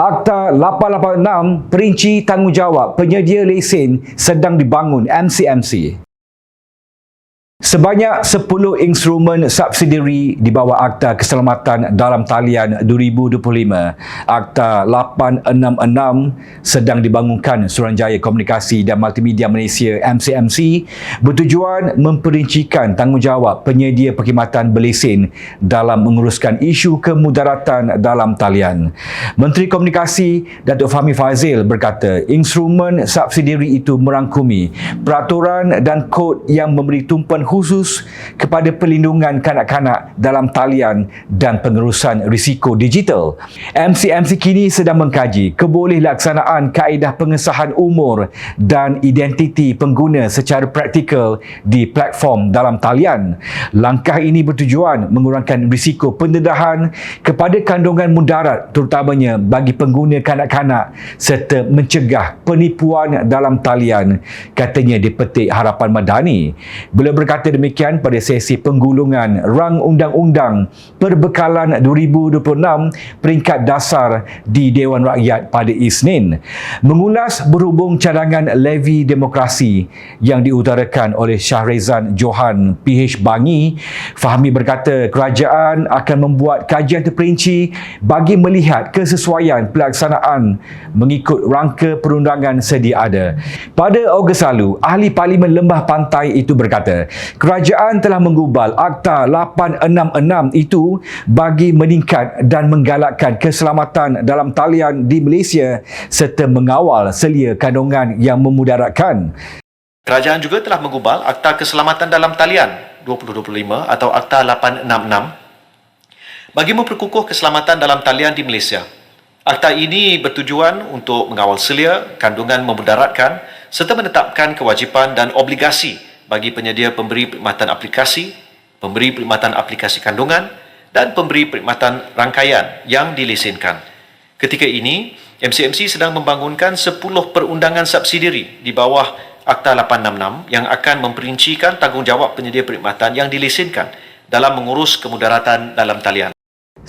Akta 886 perinci tanggungjawab penyedia lesen sedang dibangun MCMC. Sebanyak 10 instrumen subsidiary di bawah Akta Keselamatan dalam Talian 2025, Akta 866 sedang dibangunkan Suruhanjaya Komunikasi dan Multimedia Malaysia MCMC bertujuan memperincikan tanggungjawab penyedia perkhidmatan berlesen dalam menguruskan isu kemudaratan dalam talian. Menteri Komunikasi Datuk Fahmi Fazil berkata, instrumen subsidiary itu merangkumi peraturan dan kod yang memberi tumpuan khusus kepada perlindungan kanak-kanak dalam talian dan pengurusan risiko digital. MCMC kini sedang mengkaji keboleh laksanaan kaedah pengesahan umur dan identiti pengguna secara praktikal di platform dalam talian. Langkah ini bertujuan mengurangkan risiko pendedahan kepada kandungan mudarat terutamanya bagi pengguna kanak-kanak serta mencegah penipuan dalam talian katanya dipetik harapan madani. Beliau berkata berkata demikian pada sesi penggulungan rang undang-undang perbekalan 2026 peringkat dasar di Dewan Rakyat pada Isnin. Mengulas berhubung cadangan levi demokrasi yang diutarakan oleh Syahrezan Johan PH Bangi, Fahmi berkata kerajaan akan membuat kajian terperinci bagi melihat kesesuaian pelaksanaan mengikut rangka perundangan sedia ada. Pada Ogos lalu, Ahli Parlimen Lembah Pantai itu berkata, kerajaan telah menggubal Akta 866 itu bagi meningkat dan menggalakkan keselamatan dalam talian di Malaysia serta mengawal selia kandungan yang memudaratkan. Kerajaan juga telah menggubal Akta Keselamatan dalam Talian 2025 atau Akta 866 bagi memperkukuh keselamatan dalam talian di Malaysia. Akta ini bertujuan untuk mengawal selia kandungan memudaratkan serta menetapkan kewajipan dan obligasi bagi penyedia pemberi perkhidmatan aplikasi, pemberi perkhidmatan aplikasi kandungan dan pemberi perkhidmatan rangkaian yang dilesenkan. Ketika ini, MCMC sedang membangunkan 10 perundangan subsidiary di bawah Akta 866 yang akan memperincikan tanggungjawab penyedia perkhidmatan yang dilesenkan dalam mengurus kemudaratan dalam talian.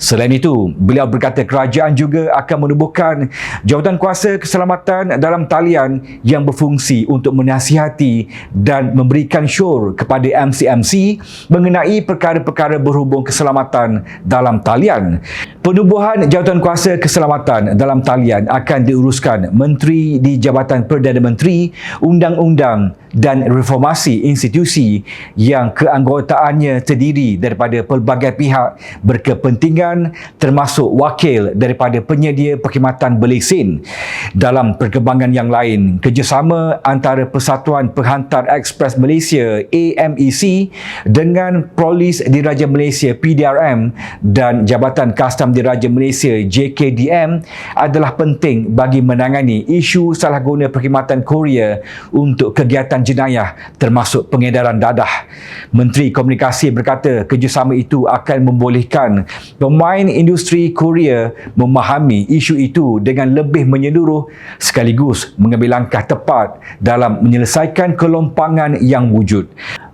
Selain itu, beliau berkata kerajaan juga akan menubuhkan jawatan kuasa keselamatan dalam talian yang berfungsi untuk menasihati dan memberikan syur kepada MCMC mengenai perkara-perkara berhubung keselamatan dalam talian. Penubuhan jawatan kuasa keselamatan dalam talian akan diuruskan Menteri di Jabatan Perdana Menteri, Undang-Undang dan Reformasi Institusi yang keanggotaannya terdiri daripada pelbagai pihak berkepentingan termasuk wakil daripada penyedia perkhidmatan berlesen. Dalam perkembangan yang lain, kerjasama antara Persatuan Penghantar Ekspres Malaysia AMEC dengan Polis Diraja Malaysia PDRM dan Jabatan Kastam Diraja Malaysia JKDM adalah penting bagi menangani isu salah guna perkhidmatan Korea untuk kegiatan jenayah termasuk pengedaran dadah. Menteri Komunikasi berkata kerjasama itu akan membolehkan pemain industri Korea memahami isu itu dengan lebih menyeluruh sekaligus mengambil langkah tepat dalam menyelesaikan kelompangan yang wujud.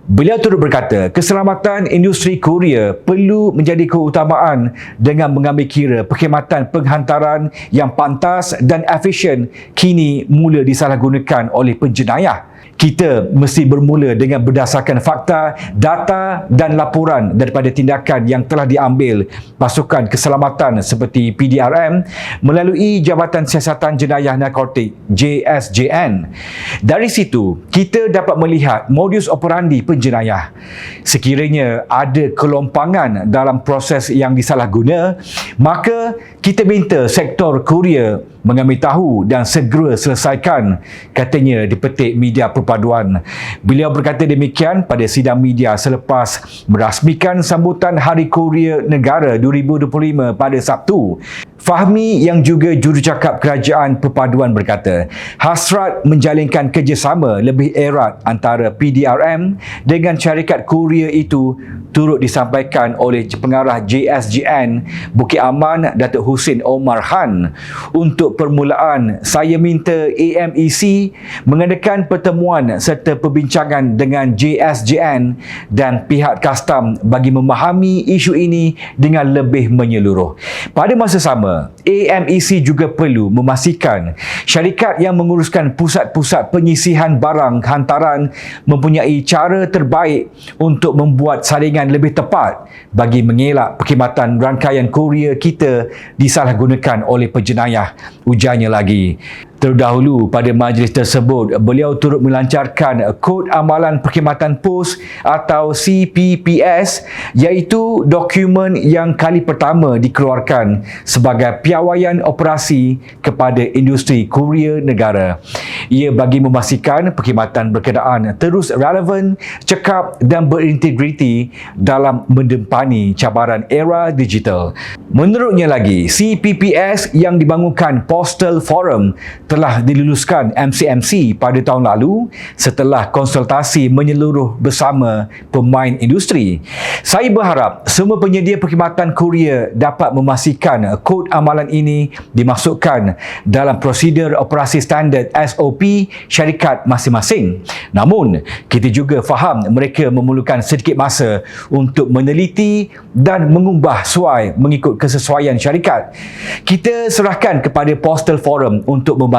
Beliau turut berkata, keselamatan industri Korea perlu menjadi keutamaan dengan mengambil kira perkhidmatan penghantaran yang pantas dan efisien kini mula disalahgunakan oleh penjenayah kita mesti bermula dengan berdasarkan fakta, data dan laporan daripada tindakan yang telah diambil pasukan keselamatan seperti PDRM melalui Jabatan Siasatan Jenayah Narkotik JSJN. Dari situ, kita dapat melihat modus operandi penjenayah. Sekiranya ada kelompangan dalam proses yang disalahguna, maka kita minta sektor Korea mengambil tahu dan segera selesaikan katanya dipetik media perpaduan. Beliau berkata demikian pada sidang media selepas merasmikan sambutan Hari Korea Negara 2025 pada Sabtu. Fahmi yang juga jurucakap kerajaan perpaduan berkata, hasrat menjalinkan kerjasama lebih erat antara PDRM dengan syarikat Korea itu turut disampaikan oleh pengarah JSGN Bukit Aman Datuk Hussein Omar Han. Untuk permulaan, saya minta AMEC mengadakan pertemuan serta perbincangan dengan JSJN dan pihak kastam bagi memahami isu ini dengan lebih menyeluruh. Pada masa sama, AMEC juga perlu memastikan syarikat yang menguruskan pusat-pusat penyisihan barang hantaran mempunyai cara terbaik untuk membuat saringan lebih tepat bagi mengelak perkhidmatan rangkaian kurier kita disalahgunakan oleh penjenayah. Ujarnya lagi. Terdahulu pada majlis tersebut, beliau turut melancarkan Kod Amalan Perkhidmatan Pos atau CPPS iaitu dokumen yang kali pertama dikeluarkan sebagai piawaian operasi kepada industri kurier negara. Ia bagi memastikan perkhidmatan berkenaan terus relevan, cekap dan berintegriti dalam mendempani cabaran era digital. Menurutnya lagi, CPPS yang dibangunkan Postal Forum telah diluluskan MCMC pada tahun lalu setelah konsultasi menyeluruh bersama pemain industri. Saya berharap semua penyedia perkhidmatan kurier dapat memastikan kod amalan ini dimasukkan dalam prosedur operasi standard SOP syarikat masing-masing. Namun, kita juga faham mereka memerlukan sedikit masa untuk meneliti dan mengubah suai mengikut kesesuaian syarikat. Kita serahkan kepada Postal Forum untuk membantu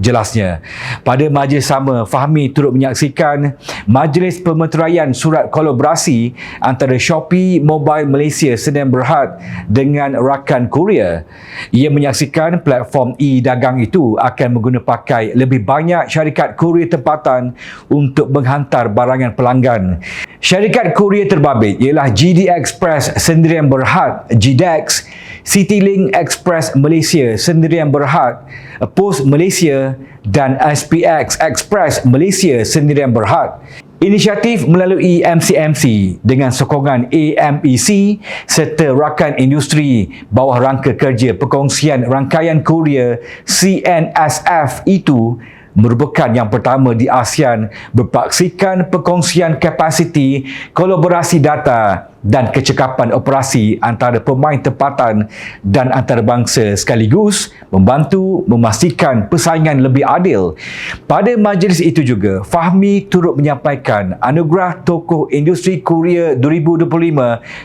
jelasnya. Pada majlis sama, Fahmi turut menyaksikan majlis pemeteraian surat kolaborasi antara Shopee Mobile Malaysia Sdn Berhad dengan rakan Korea. Ia menyaksikan platform e-dagang itu akan mengguna pakai lebih banyak syarikat kurier tempatan untuk menghantar barangan pelanggan. Syarikat kurier terbabit ialah GD Express Sendirian Berhad, GDEX, CityLink Express Malaysia Sendirian Berhad, Post Malaysia dan SPX Express Malaysia Sendirian Berhad. Inisiatif melalui MCMC dengan sokongan AMEC serta rakan industri bawah rangka kerja perkongsian rangkaian kurier CNSF itu merupakan yang pertama di ASEAN berpaksikan perkongsian kapasiti, kolaborasi data dan kecekapan operasi antara pemain tempatan dan antarabangsa sekaligus membantu memastikan persaingan lebih adil. Pada majlis itu juga, Fahmi turut menyampaikan anugerah tokoh industri kurier 2025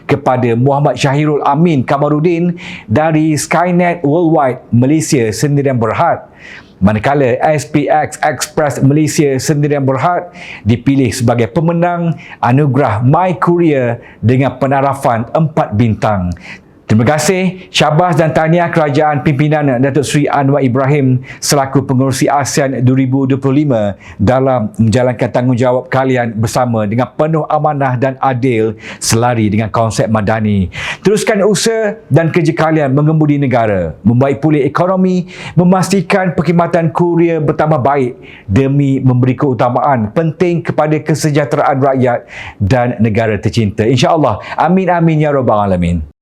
kepada Muhammad Syahirul Amin Kamarudin dari Skynet Worldwide Malaysia Sendirian Berhad manakala SPX Express Malaysia Sendirian Berhad dipilih sebagai pemenang anugerah My Courier dengan penarafan 4 bintang. Terima kasih Syabas dan tahniah kerajaan pimpinan Datuk Seri Anwar Ibrahim selaku pengurusi ASEAN 2025 dalam menjalankan tanggungjawab kalian bersama dengan penuh amanah dan adil selari dengan konsep madani. Teruskan usaha dan kerja kalian mengemudi negara, membaik pulih ekonomi, memastikan perkhidmatan kurier bertambah baik demi memberi keutamaan penting kepada kesejahteraan rakyat dan negara tercinta. InsyaAllah. Amin amin ya rabbal alamin.